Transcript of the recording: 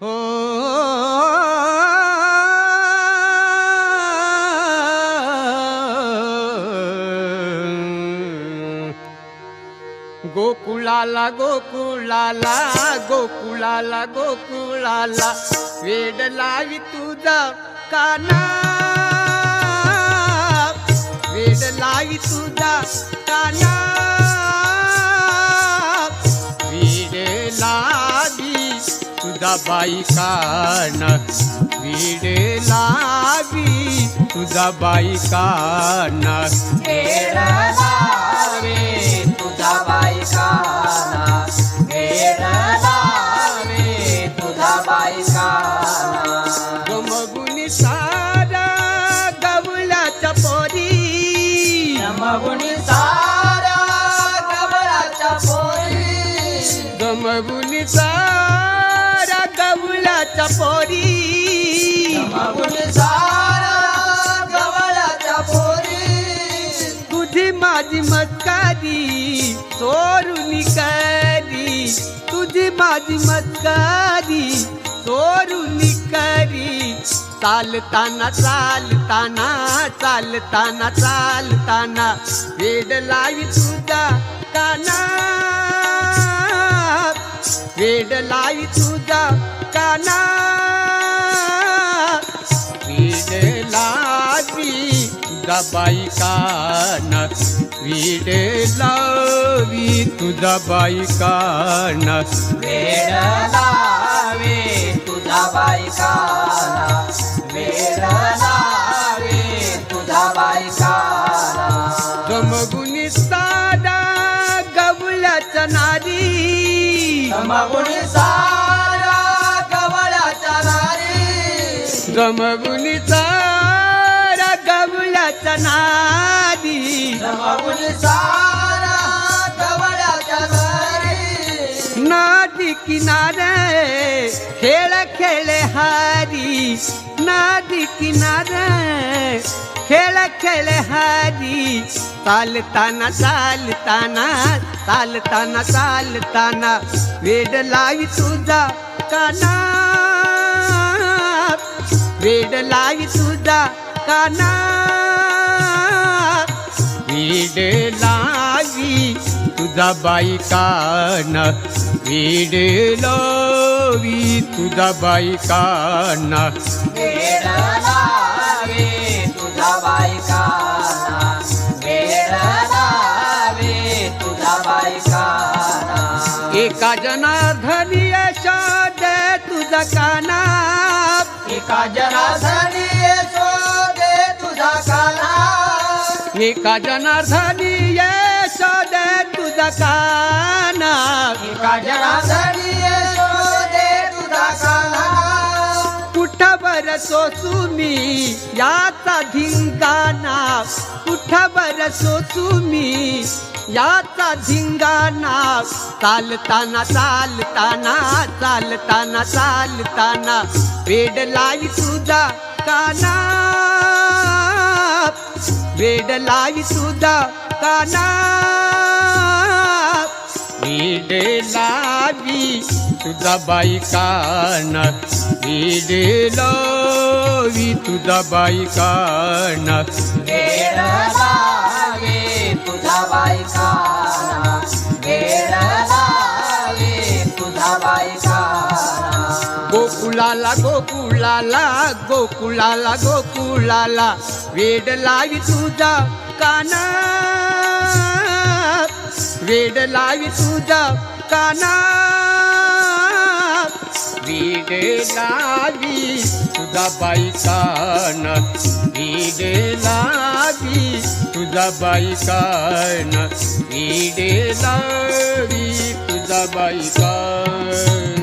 हो. गोकुळाला गोकुळाला गोकुळाला गोकुळाला वेड लावी तुझा काना. वेड लावी तुझा काना. तुझा बाई कान वेड लावी तुझा बाई कान वेड लावे तुझा लावे तुझा बायकाना गमगुनी सारा गवळ्याच्या पोरी. मगुणी सारा गबळाच्या पोरी. गमगुनी सारा गवळ्याच्या पोरी. गबळाच्या पोरी. तुझी माझी मस्कारी चोरून करी तुझी माझी मस्कारी चोरून करी चालताना चालताना चालताना चालताना वेड लावी तुझा काना वेड लावी तुझा काना वेड लावी तुझा बाई कान वेड लावी तुझा वेड लावे तुझा बायकाना वेड लावे तुझा बायकाना गमगुनी साडा गवळ्याच्या नारी मगुणी सारा सारा गवळ्याच्या नारी नादी. किनारे खेळ खेळे हारी नादी किनारे खेळ खेळे हारी चालताना चालताना चालताना चालताना वेड लावी तुझा काना. वेड लावी तुझा काना वेड लावी तुझा बाई कान वेड लावी तुझा बाई कान वेड लावे तुझा बायकाना वेड लावे तुझा बायकाना एका जनार्धनी यशोद तुझा काना एका जनार्दनी शोधे तुझा काना एका जनार्धनी यशोद तुझा काना. एका जनार्दनी शोधे बरसो तुम्ही याचा धिंगाणा कुठवर बरसो मी याचा धिंगाणा चालताना चालताना चालताना चालताना वेड लावी सुद्धा काना. वेड लावी सुद्धा काना. वेड लावी तुझा बाई कान वेड लावी तुझा बाई कान वेड लावे तुझा बायकाना वेड लावे तुझा बायकाना गोकुळाला गोकुळाला गोकुळाला गोकुळाला वेड लावी तुझा काना. वेड लावी तुझा काना. वेड लावी तुझा बाई कान. वेड लावी तुझा बाई कान. वेड लावी तुझा बाई कान.